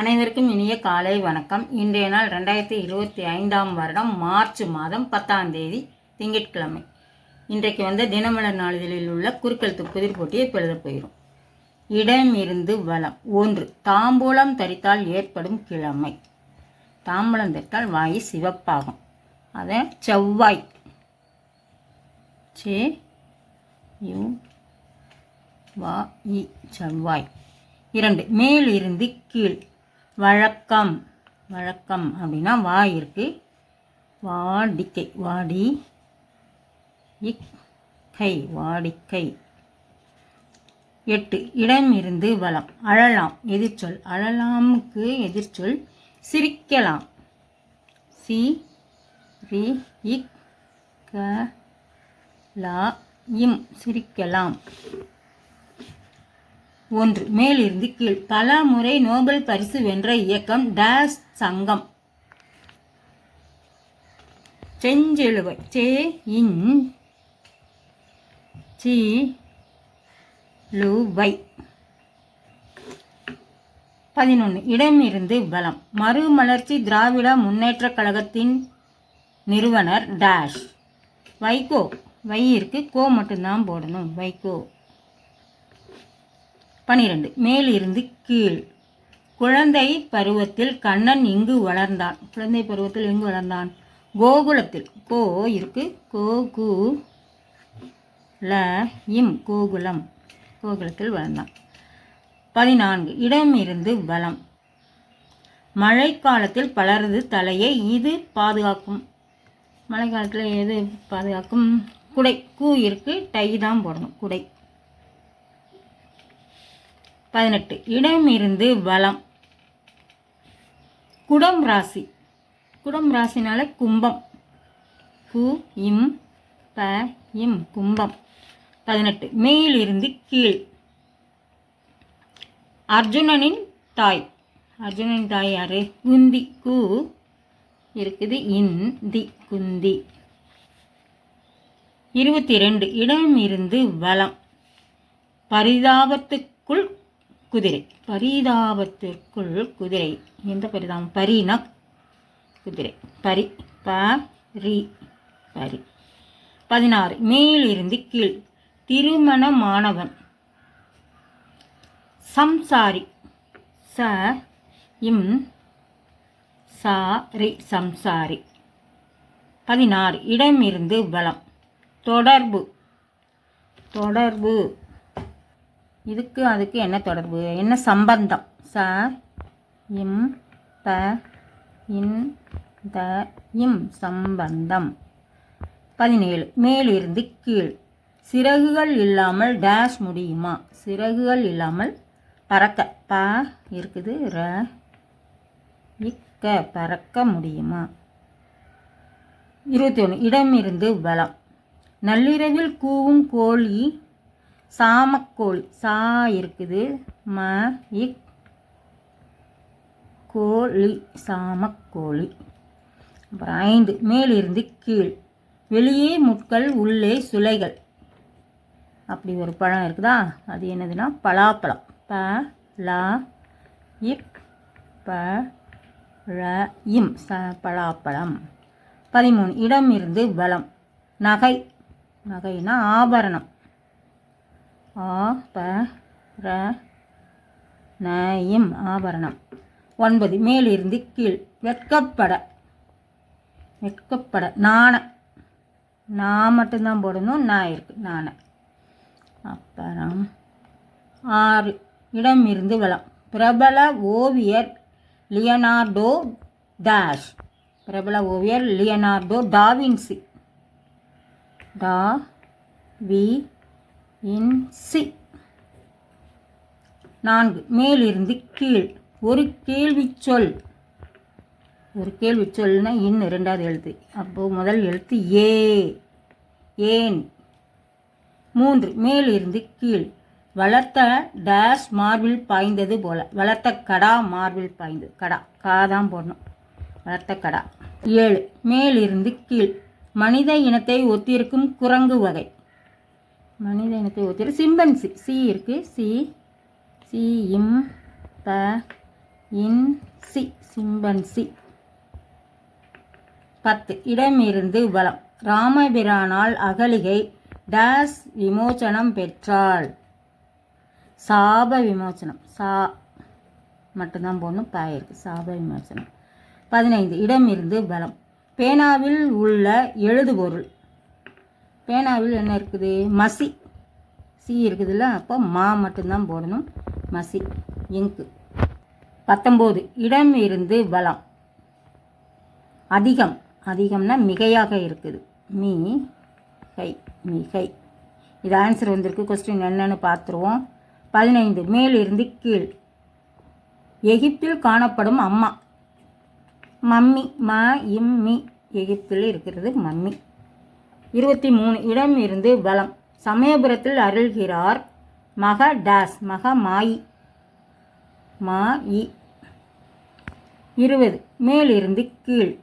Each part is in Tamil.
அனைவருக்கும் இனிய காலை வணக்கம். இன்றைய நாள் ரெண்டாயிரத்தி இருபத்தி ஐந்தாம் வருடம் மார்ச் மாதம் பத்தாம் தேதி திங்கட்கிழமை. இன்றைக்கு வந்து தினமலர் நாளிதழில் உள்ள குறுக்கெழுத்து புதிர் போட்டியை பெழுத போயிடும் இடம் இருந்து வளம். ஒன்று தாம்பூலம் தரித்தால் ஏற்படும் கிழமை. தாம்பூலம் தரித்தால் வாய் சிவப்பாகும். அதை செவ்வாய். சே யு வா இ செவ்வாய். இரண்டு மேல் இருந்து கீழ். வழக்கம். வழக்கம் அப்படின்னா வா இருக்கு. வாடிக்கை. வாடி. இக்கை. வாடிக்கை. எட்டு. இடம் இருந்து வளம். அழலாம். எதிர்ச்சொல். அழலாமுக்கு எதிர்ச்சொல். சிரிக்கலாம். சி ரி இக் க லா இம். சிரிக்கலாம். ஒன்று. மேலிருந்து கீழ். பல முறை நோபல் பரிசு வென்ற இயக்கம். டேஷ் சங்கம். செஞ்செழுவை. சே இன் சி லுவை. பதினொன்று இடமிருந்து பலம் மறுமலர்ச்சி திராவிட முன்னேற்றக் கழகத்தின் நிறுவனர் டேஷ் வைகோ. வை இருக்கு கோ மட்டும்தான் போடணும். வைகோ. பனிரெண்டு. மேலிருந்து கீழ். குழந்தை பருவத்தில் கண்ணன் இங்கு வளர்ந்தான். குழந்தை பருவத்தில் எங்கு வளர்ந்தான்? கோகுலத்தில். கோ இருக்கு. கோ கு ல இம் கோகுலம். கோகுலத்தில் வளர்ந்தான். பதினான்கு. இடம் இருந்து பலம் மழைக்காலத்தில் பலரது தலையை இது பாதுகாக்கும். மழைக்காலத்தில் எது பாதுகாக்கும்? குடை. கூ இருக்கு. டை தான் போடணும். குடை. பதினெட்டு. இடமிருந்து வளம். குடம் ராசி. குடம் ராசினால கும்பம். கு இம் ப இம் கும்பம். பதினெட்டு. மேலிருந்து கீழ். அர்ஜுனனின் தாய். அர்ஜுனனின் தாய் யாரு? குந்தி. கு இருக்குது இந்தி. குந்தி. இருபத்தி ரெண்டு இடம் இருந்து பரிதாபத்துக்குள் குதிரை. பரிதாபத்திற்குள் குதிரை. எந்த பரிதாபம்? பரினா குதிரை. பரி ப ரி பரி. பதினாறு. மேலிருந்து கீழ். திருமணமானவன் சம்சாரி. ச இம் சா ரி சம்சாரி. பதினாறு. இடமிருந்து பலம் தொடர்பு. தொடர்பு. இதுக்கு அதுக்கு என்ன தொடர்பு? என்ன சம்பந்தம்? ச இம் ப இன் த இம் சம்பந்தம். பதினேழு. மேலிருந்து கீழ். சிறகுகள் இல்லாமல் டேஷ் முடியுமா? சிறகுகள் இல்லாமல் பறக்க. ப இருக்குது. ர இக்க பறக்க முடியுமா? இருபத்தி ஒன்று இடமிருந்து பலம் நள்ளிரவில் கூவும் கோழி சாமக்கோழி சா இருக்குது. ம இக் கோழி சாமக்கோழி அப்புறம் ஐந்து மேலிருந்து கீழ். வெளியே முட்கள் உள்ளே சுலைகள் அப்படி ஒரு பழம் இருக்குதா? அது என்னதுன்னா பலாப்பழம். ப லா இக் ப ழ இம் ச பலாப்பழம். பதிமூணு இடம் இருந்து பலம் நகை. நகைனா ஆபரணம். ஆ ஆபரணம். ஒன்பது மேலிருந்து கீழ். வெட்கப்பட. வெட்கப்பட. நாண நான் மட்டும்தான் போடணும். நான் இருக்கு. நாண அப்புறம் ஆறு இடம் இருந்து வளம். பிரபல ஓவியர் லியனார்டோ டேஷ் பிரபல ஓவியர் லியனார்டோ டாவின்சி. டா வி இன் சி. நான்கு. மேலிருந்து கீழ். ஒரு கேள்வி சொல் ஒரு கேள்வி சொல்னா இன் இரண்டாவது எழுத்து. அப்போது முதல் எழுத்து ஏ. ஏன்? மூன்று. மேலிருந்து கீழ். வளர்த்த டேஷ் மார்பில் பாய்ந்தது போல. வளர்த்த கடா மார்பில் பாய்ந்தது. கடா. கா தான் போடணும். வளர்த்த கடா. ஏழு. மேலிருந்து கீழ். மனித இனத்தை ஒத்திருக்கும் குரங்கு வகை. மனித இனத்தை ஒத்திரு சிம்பன்சி. சி இருக்கு. சி சி இம் ப இன் சி. சிம்பன்சி. பத்து. இடமிருந்து வளம். ராமபிரானால் அகலிகை டேஸ் விமோச்சனம் பெற்றாள். சாப விமோச்சனம். சா மட்டும்தான் போடணும். பாயிருக்கு சாப விமோச்சனம். பதினைந்து. இடமிருந்து பலம் பேனாவில் உள்ள எழுதுபொருள். பேனாவில் என்ன இருக்குது? மசி. சி இருக்குதுல்ல அப்போ மா மட்டும்தான் போடணும். மசி இங்கு. பத்தொம்போது இடம் இருந்து பலம் அதிகம். அதிகம்னா மிகையாக இருக்குது. மீ கை மிகை. இது ஆன்சர் வந்திருக்கு. கொஸ்டின் என்னன்னு பார்த்துருவோம். பதினைந்து மேலிருந்து கீழ். எகிப்தில் காணப்படும் அம்மா. மம்மி ம இம்மி எகிப்தில் இருக்கிறது மம்மி. இருபத்தி மூணு இடம் இருந்து பலம் சமயபுரத்தில் அருள்கிறார் மக டாஸ் மக மாயி. மாயி. இருபது. மேலிருந்து கீழ்.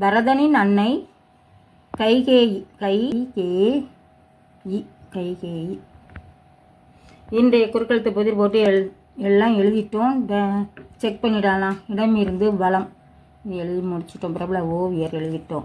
பரதனின் அன்னை கைகேயி கைகே இ கைகேயி. இன்றைய குறுக்கெழுத்து புதிர் போட்டு எழு எல்லாம் எழுதிட்டோம். செக் பண்ணிடலாம். இடம் இருந்து பலம் எழுதி முடிச்சிட்டோம். பிரபல ஓவியர் எழுதிட்டோம்.